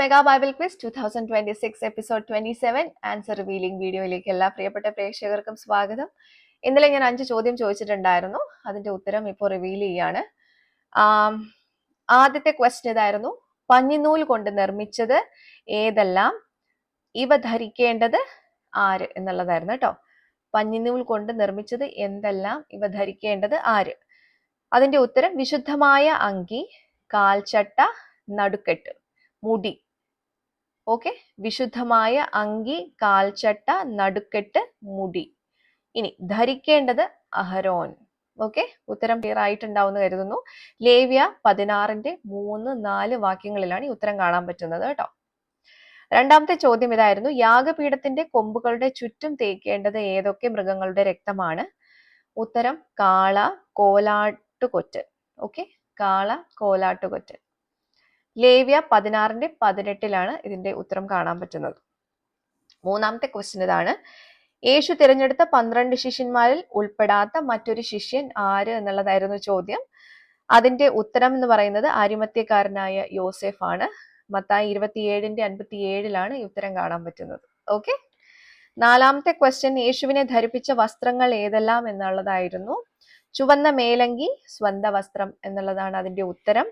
Mega bible quiz two thousand twenty six episode twenty seven answer revealing വീഡിയോയിലേക്ക് എല്ലാ പ്രിയപ്പെട്ട പ്രേക്ഷകർക്കും സ്വാഗതം. ഇന്നലെ ഞാൻ അഞ്ച് ചോദ്യം ചോദിച്ചിട്ടുണ്ടായിരുന്നു. അതിന്റെ ഉത്തരം ഇപ്പോൾ റിവീൽ ചെയ്യാണ്. ആദ്യത്തെ ക്വസ്റ്റ്യൻ ഇതായിരുന്നു. പഞ്ഞിനൂൽ കൊണ്ട് നിർമ്മിച്ചത് ഏതെല്ലാം? ഇവ ധരിക്കേണ്ടത് ആര് എന്നുള്ളതായിരുന്നു കേട്ടോ. പഞ്ഞിനൂൽ കൊണ്ട് നിർമ്മിച്ചത് എന്തെല്ലാം? ഇവ ധരിക്കേണ്ടത് ആര്? അതിന്റെ ഉത്തരം വിശുദ്ധമായ അങ്കി കാൽച്ചട്ട നടുക്കെട്ട് മുടി. ഓക്കെ വിശുദ്ധമായ അങ്കി കാൽച്ചട്ട നടുക്കെട്ട് മുടി. ഇനി ധരിക്കേണ്ടത് അഹരോൻ. ഓക്കെ ഉത്തരം ക്ലിയർ ആയിട്ടുണ്ടാവും എന്ന് കരുതുന്നു. ലേവ്യ പതിനാറിന്റെ മൂന്ന് നാല് വാക്യങ്ങളിലാണ് ഈ ഉത്തരം കാണാൻ പറ്റുന്നത് കേട്ടോ. രണ്ടാമത്തെ ചോദ്യം ഇതായിരുന്നു. യാഗപീഠത്തിന്റെ കൊമ്പുകളുടെ ചുറ്റും തേക്കേണ്ടത് ഏതൊക്കെ മൃഗങ്ങളുടെ രക്തമാണ്? ഉത്തരം കാള കോലാട്ടുകൊറ്റ് ഓക്കെ കാള കോലാട്ടുകൊറ്റ് ലേവ്യ പതിനാറിന്റെ പതിനെട്ടിലാണ് ഇതിന്റെ ഉത്തരം കാണാൻ പറ്റുന്നത്. മൂന്നാമത്തെ ക്വസ്റ്റ്യൻ ഇതാണ്. യേശു തിരഞ്ഞെടുത്ത പന്ത്രണ്ട് ശിഷ്യന്മാരിൽ ഉൾപ്പെടാത്ത മറ്റൊരു ശിഷ്യൻ ആര് എന്നുള്ളതായിരുന്നു ചോദ്യം. അതിന്റെ ഉത്തരം എന്ന് പറയുന്നത് ആരിമത്യക്കാരനായ യോസെഫ് ആണ് മത്തായി ഇരുപത്തിയേഴിന്റെ അൻപത്തി ഏഴിലാണ് ഈ ഉത്തരം കാണാൻ പറ്റുന്നത്. ഓക്കെ നാലാമത്തെ ക്വസ്റ്റ്യൻ യേശുവിനെ ധരിപ്പിച്ച വസ്ത്രങ്ങൾ ഏതെല്ലാം എന്നുള്ളതായിരുന്നു. ചുവന്ന മേലങ്കി സ്വന്ത വസ്ത്രം എന്നുള്ളതാണ് അതിന്റെ ഉത്തരം.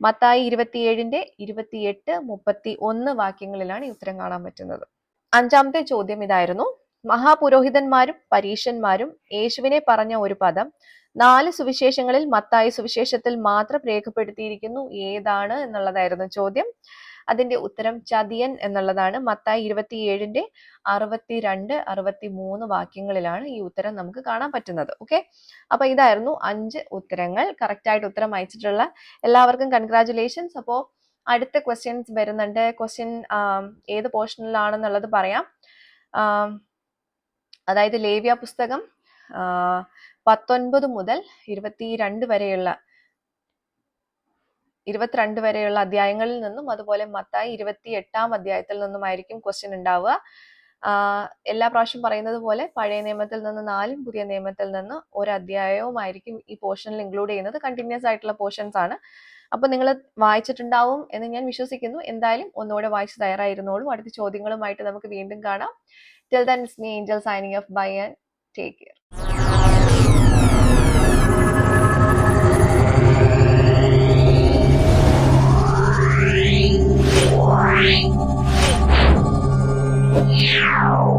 മത്തായി ഇരുപത്തിയേഴിന്റെ ഇരുപത്തിയെട്ട് മുപ്പത്തി ഒന്ന് വാക്യങ്ങളിലാണ് ഈ ഉത്തരം കാണാൻ പറ്റുന്നത്. അഞ്ചാമത്തെ ചോദ്യം ഇതായിരുന്നു. മഹാപുരോഹിതന്മാരും പരീശന്മാരും യേശുവിനെ പറഞ്ഞ ഒരു പദം നാല് സുവിശേഷങ്ങളിൽ മത്തായി സുവിശേഷത്തിൽ മാത്രം രേഖപ്പെടുത്തിയിരിക്കുന്നു. ഏതാണ് എന്നുള്ളതായിരുന്നു ചോദ്യം. അതിന്റെ ഉത്തരം ചതിയൻ എന്നുള്ളതാണ്. മത്തായി ഇരുപത്തിയേഴിന്റെ അറുപത്തിരണ്ട് അറുപത്തി മൂന്ന് വാക്യങ്ങളിലാണ് ഈ ഉത്തരം നമുക്ക് കാണാൻ പറ്റുന്നത്. ഓക്കെ അപ്പൊ ഇതായിരുന്നു അഞ്ച് ഉത്തരങ്ങൾ. കറക്റ്റ് ആയിട്ട് ഉത്തരം അയച്ചിട്ടുള്ള എല്ലാവർക്കും കൺഗ്രാചുലേഷൻസ് അപ്പോൾ അടുത്ത ക്വസ്റ്റ്യൻസ് വരുന്നുണ്ട്. ക്വസ്റ്റ്യൻ ഏത് പോർഷനിലാണെന്നുള്ളത് പറയാം. അതായത് ലേവ്യ പുസ്തകം പത്തൊൻപത് മുതൽ ഇരുപത്തിരണ്ട് വരെയുള്ള ഇരുപത്തിരണ്ട് വരെയുള്ള അധ്യായങ്ങളിൽ നിന്നും അതുപോലെ മത്തായി ഇരുപത്തി എട്ടാം അധ്യായത്തിൽ നിന്നുമായിരിക്കും ക്വസ്റ്റ്യൻ ഉണ്ടാവുക. എല്ലാ പ്രാവശ്യം പറയുന്നത് പോലെ പഴയ നിയമത്തിൽ നിന്ന് നാലും പുതിയ നിയമത്തിൽ നിന്ന് ഒരു അധ്യായവുമായിരിക്കും ഈ പോർഷനിൽ ഇൻക്ലൂഡ് ചെയ്യുന്നത്. കണ്ടിന്യൂസ് ആയിട്ടുള്ള പോർഷൻസ് ആണ്. അപ്പൊ നിങ്ങൾ വായിച്ചിട്ടുണ്ടാവും എന്ന് ഞാൻ വിശ്വസിക്കുന്നു. എന്തായാലും ഒന്നുകൂടെ വായിച്ച് തയ്യാറായിരുന്നോളൂ. അടുത്ത ചോദ്യങ്ങളുമായിട്ട് നമുക്ക് വീണ്ടും കാണാം. Till then me Angel signing off bye and take care Yeah.